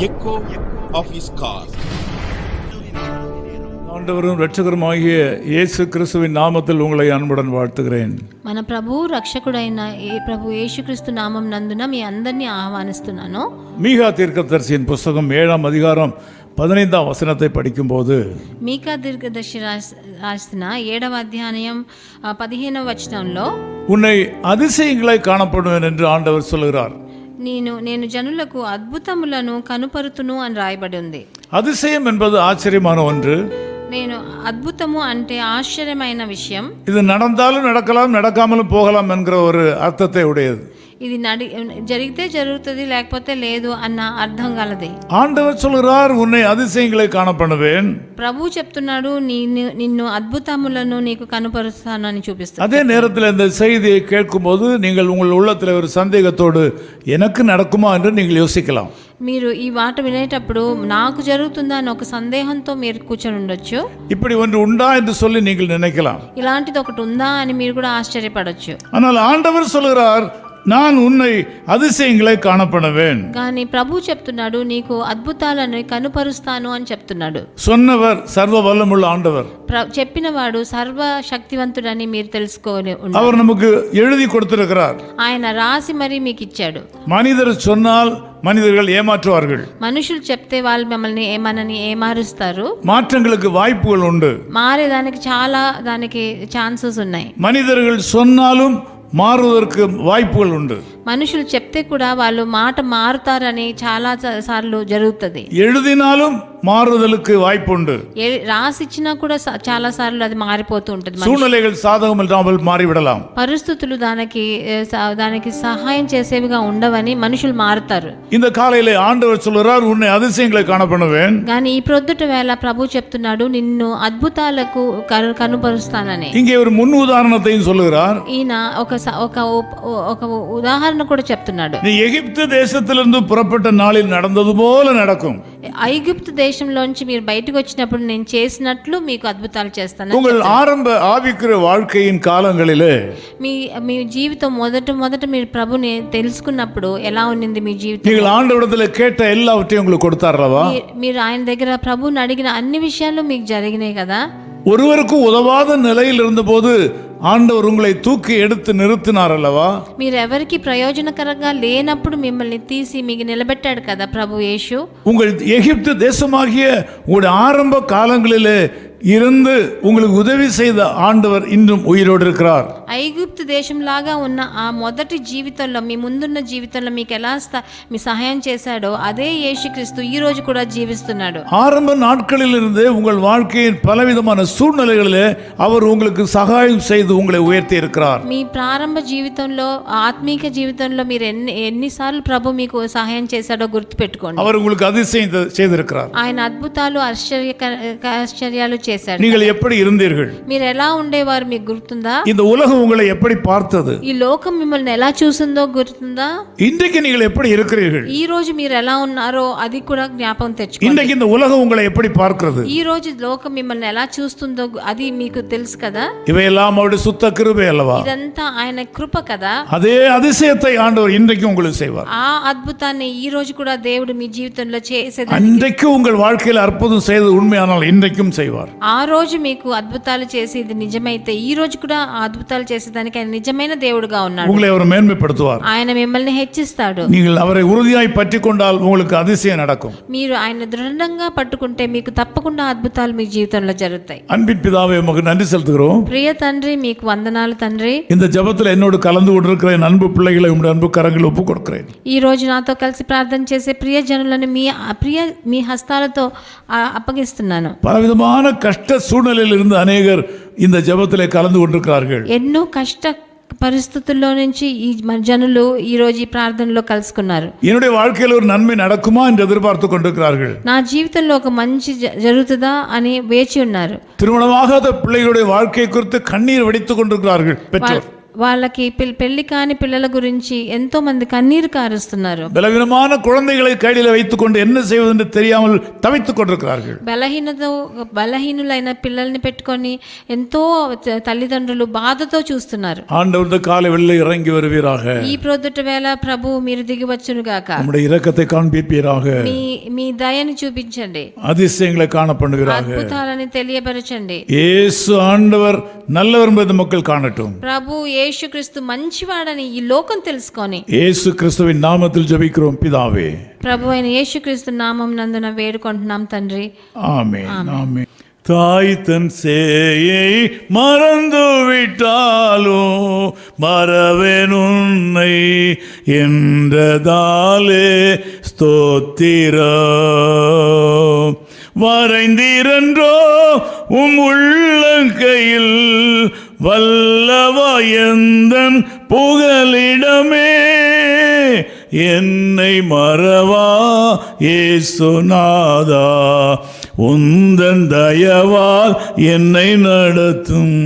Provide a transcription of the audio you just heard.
echo of his call. ஆண்டவரும் இரட்சகருமாகிய இயேசு கிறிஸ்துவின் நாமத்தில் உங்களை அன்புடன் வாழ்த்துகிறேன் మన ప్రభు రక్షకుడైన ఏ ప్రభు యేసుక్రీస్తు నామం నందున మీ అందరినీ ఆహ్వానిస్తున్నాను மீகா தீர்க்கதரிசியின் புஸ்தகம் ஏழாம் அதிகாரம் பதினைந்தாம் வசனத்தை படிக்கும்போது మీకా దీర్ఘదర్శి రాస్- రాసిన ఏడవ అధ్యాయం ఆ, పదిహేనవ వచనంలో உன்னை அதிசயங்களை காணப்படுவேன் என்று ஆண்டவர் சொல்கிறார் నేను నేను జనులకు అద్భుతములను కనుపరుతును అని రాయబడి ఉంది அதிசயம் என்பது ஆச்சரியமான ஒன்று నేను అద్భుతము అంటే ఆశ్చర్యమైన విషయం இது நடந்தாலும் நடக்கலாம் நடக்காமலும் போகலாம் என்கிற ஒரு அர்த்தத்தை உடையது ఇది నడి జరిగితే జరుగుతుంది లేకపోతే లేదు అన్న అర్థం గలది ஆண்டவர் சொல்கிறார் உன்னை அதிசயங்களை காணப்படுவேன் ప్రభు చెప్తున్నాడు నిన్ను నిన్ను అద్భుతములను నీకు కనుపరుస్తాను అని చూపిస్తాను அதே நேரத்தில் இந்த செய்தியை கேட்கும்போது நீங்கள் உங்கள் உள்ளத்தில் ஒரு சந்தேகத்தோடு எனக்கு நடக்குமா என்று நீங்கள் யோசிக்கலாம் మీరు ఈ మాట వినేటప్పుడు నాకు జరుగుతుందా అని ఒక సందేహంతో మీరు కూర్చొని ఉండొచ్చు இப்படி ஒன்று உண்டா என்று சொல்லி நீங்கள் நினைக்கலாம் ఇలాంటిది ఒకటి ఉందా అని మీరు కూడా ఆశ్చర్యపడొచ్చు ஆனால் ஆண்டவர் சொல்கிறார் நான் உன்னை அதிசயங்களை காணப்படுவேன் కానీ ప్రభు చెప్తున్నాడు నీకు అద్భుతాలను కనుపరుస్తాను అని చెప్తున్నాడు சொன்னவர் சர்வ வல்லமுள்ள ஆண்டவர் ప్ర చెప్పినవాడు సర్వ శక్తివంతుడని మీరు తెలుసుకోని ఉండాలి. அவர் நமக்கு எழுதி கொடுத்திருக்கிறார் ఆయన రాసి మరీ మీకు ఇచ్చాడు மனிதர் சொன்னால் மனிதர்கள் ஏமாற்றுவார்கள் మనుషులు చెప్తే వాళ్ళు మిమ్మల్ని ఏమనని ఏమారుస్తారు மாற்றங்களுக்கு வாய்ப்புகள் உண்டு మారేదానికి చాలా దానికి ఛాన్సెస్ ఉన్నాయి மனிதர்கள் சொன்னாலும் మారువదற்கு వాయిపులు ఉండు మనుషులు చెప్తే కూడా వాళ్ళు మాట మారుతారని చాలా సార్లు జరుగుతుంది. ఎడుదినాలు மாறுதலுக்கு வாய்ப்புண்டு ఏ- రాసిచ్చినా కూడా స- చాలా సార్లు అది మారిపోతూ ఉంటుంది మన சூழ்நிலைகள் சாதகம் இல்லாமல் மாறிவிடலாம் పరిస్థితులు దానికి ఏ, స- దానికి సహాయం చేసేవిగా ఉండవని మనుషులు మారుతారు இந்த காலையிலே ஆண்டவர் சொல்கிறார் உன்னை அதிசயங்களை காணப்படுவேன் కానీ ఈ ప్రొద్దుట వేళ ప్రభు చెప్తున్నాడు నిన్ను అద్భుతాలకు కను- కనుపరుస్తానని இங்கே ஒரு முன் உதாரணத்தையும் சொல்லுகிறார் ఈయన ఒక స- ఒక ఉప్- ఒక ఉదాహరణ కూడా చెప్తున్నాడు நீ எகிப்து தேசத்திலிருந்து புறப்பட்ட நாளில் நடந்தது போல நடக்கும் ఐగుప్తు దేశంలోంచి మీరు బయటకు వచ్చినప్పుడు నేను చేసినట్లు మీకు అద్భుతాలు చేస్తాను உங்கள் ஆரம்ப ஆவிக்குரிய வாழ்க்கையின் காலங்களிலே మీ మీ జీవితం మొదట మొదట మీరు ప్రభుని తెలుసుకున్నప్పుడు ఎలా ఉన్నింది మీ జీవితం நீங்கள் ஆண்டவிடத்தில் கேட்ட எல்லாவற்றையும் உங்களுக்கு கொடுத்தாரல்லவா మీ- మీరు ఆయన దగ్గర ప్రభుని అడిగిన అన్ని విషయాలు మీకు జరిగినాయి కదా ஒருவருக்கும் உதவாத நிலையில் இருந்தபோது ஆண்டவர் உங்களை தூக்கி எடுத்து நிறுத்தினார் அல்லவா మీరు ఎవరికి ప్రయోజనకరంగా లేనప్పుడు మిమ్మల్ని తీసి మీకు నిలబెట్టాడు కదా ప్రభు యేసు உங்கள் எகிப்து தேசமாகிய உங்களுடைய ஆரம்ப காலங்களிலே இருந்து உங்களுக்கு உதவி செய்த ஆண்டவர் இன்றும் உயிரோடு இருக்கிறார் ఐగుప్తు దేశంలాగా ఉన్న ఆ మొదటి జీవితంలో మీ ముందున్న జీవితంలో మీకు ఎలా స- మీ సహాయం చేశాడో అదే యేసుక్రీస్తు ఈ రోజు కూడా జీవిస్తున్నాడు ஆரம்ப நாட்களில் இருந்து உங்கள் வாழ்க்கையின் பலவிதமான சூழ்நிலைகளிலே அவர் உங்களுக்கு சகாயம் செய்து உங்களை உயர்த்தி இருக்கிறார் మీ ప్రారంభ జీవితంలో ఆత్మీక జీవితంలో మీరు ఎన్ని ఎన్నిసార్లు ప్రభు మీకు సహాయం చేశాడో గుర్తుపెట్టుకోండి அவர் உங்களுக்கு அதிசயம் செ- செய்திருக்கிறார் ఆయన అద్భుతాలు ఆశ్చర్య ఆశ్చర్యాలు చేశాడు நீங்கள் எப்படி இருந்தீர்கள் మీరు ఎలా ఉండేవారు మీకు గుర్తుందా இந்த உலகம் உங்களை எப்படி பார்த்தது ఈ లోకం మిమ్మల్ని ఎలా చూసిందో గుర్తుందా இன்றைக்கு நீங்கள் எப்படி இருக்கிறீர்கள் ఈ రోజు మీరు ఎలా ఉన్నారో అది కూడా జ్ఞాపకం తెచ్చుకోండి இன்றைக்கு இந்த உலகம் உங்களை எப்படி பார்க்கிறது ఈ రోజు లోకం మిమ్మల్ని ఎలా చూస్తుందో గు- అది మీకు తెలుసు కదా இவையெல்லாம் அவருடைய சுத்த கிருபை அல்லவா ఇదంతా ఆయన కృప కదా அதே அதிசயத்தை ஆண்டவர் இன்றைக்கு உங்களுக்கு செய்வார் ఆ అద్భుతాన్ని ఈ రోజు కూడా దేవుడు మీ జీవితంలో చేసేది அன்றைக்கு உங்கள் வாழ்க்கையில் அற்புதம் செய்தது உண்மையானால் இன்றைக்கும் செய்வார் ఆ రోజు మీకు అద్భుతాలు చేసి ఇది నిజమైతే ఈ రోజు కూడా ఆ అద్భుతాలు చేసేదానికి ఆయన నిజమైన దేవుడుగా ఉన్నాడు உங்களை அவர் மேன்மைப்படுத்துவார் ఆయన మిమ్మల్ని హెచ్చిస్తాడు நீங்கள் அவரை உறுதியாய் பற்றி கொண்டால் உங்களுக்கு அதிசயம் நடக்கும் మీరు ఆయన దృఢంగా పట్టుకుంటే మీకు తప్పకుండా అద్భుతాలు మీ జీవితంలో జరుగుతాయి அன்பின் பிதாவை உமக்கு நன்றி செலுத்துகிறோம் ప్రియ తండ్రి మీకు వందనాలు తండ్రి இந்த ஜெபத்தில் என்னோடு கலந்து கொண்டிருக்கிற என் அன்பு பிள்ளைகளை உங்களுடைய அன்பு கரங்கள் ஒப்புக் கொடுக்கிறேன் ఈ రోజు నాతో కలిసి ప్రార్థన చేసే ప్రియ జనులను మీ ప్రియ మీ హస్తాలతో ఆ, అప్పగిస్తున్నాను பலவிதமான கஷ்ட சூழ்நிலையில் இருந்து அநேகர் இந்த ஜெபத்திலே கலந்து கொண்டிருக்கிறார்கள் ఎన్నో కష్ట పరిస్థితుల్లో నుంచి ఈ మన జనులు ఈ రోజు ఈ ప్రార్థనలో కలుసుకున్నారు என்னுடைய வாழ்க்கையில் ஒரு நன்மை நடக்குமா என்று எதிர்பார்த்து கொண்டிருக்கிறார்கள் నా జీవితంలో ఒక మంచి జ- జరుగుతుందా అని వేచి ఉన్నారు திருமணமாகாத பிள்ளைகளுடைய வாழ்க்கை குறித்து கண்ணீர் வடித்துக் கொண்டிருக்கிறார்கள் பெற்றோர் వాళ్ళకి పిల్- పెళ్లి కాని పిల్లల గురించి ఎంతో మంది కన్నీరు కారుస్తున్నారు பலவீனமான குழந்தைகளை கையில் வைத்துக்கொண்டு என்ன செய்வதென்று தெரியாமல் தவித்துக் கொண்டிருக்கிறார்கள் బలహీనత బలహీనులైన పిల్లల్ని పెట్టుకొని ఎంతో త- తల్లిదండ్రులు బాధతో చూస్తున్నారు ஆண்டவர் இந்த காலை வெளில இறங்கி வருவீராக ఈ ప్రొద్దుట వేళ ప్రభు మీరు దిగి వచ్చునుగాక நம்முடைய இரக்கத்தை காண்பிப்பீராக మీ మీ దయని చూపించండి அதிசயங்களை காண பண்ணுவீராக అద్భుతాలని తెలియపరచండి இயேசு ஆண்டவர் நல்லவர் என்பதை மக்கள் காணட்டும் ప్రభు యేసుక్రీస్తు మంచివాడని ఈ లోకం తెలుసుకొని இயேசு கிறிஸ்துவின் நாமத்தில் ஜெபிக்கிறோம் பிதாவே ప్రభు అయిన యేసుక్రీస్తు నామం నందున వేడుకుంటున్నాం తండ్రి ஆமென் ஆமென் தாய் தன் சேயை மறந்து விட்டாலும் மறவேன் உன்னை என்றதாலே ஸ்தோத்திரம் வரைந்திரன்றோ உம் உள்ளங்கையில் வல்லவயந்தன் புகலிடமே என்னை மறவா ஏசுநாதா உந்தன் தயவால் என்னை நடத்தும்.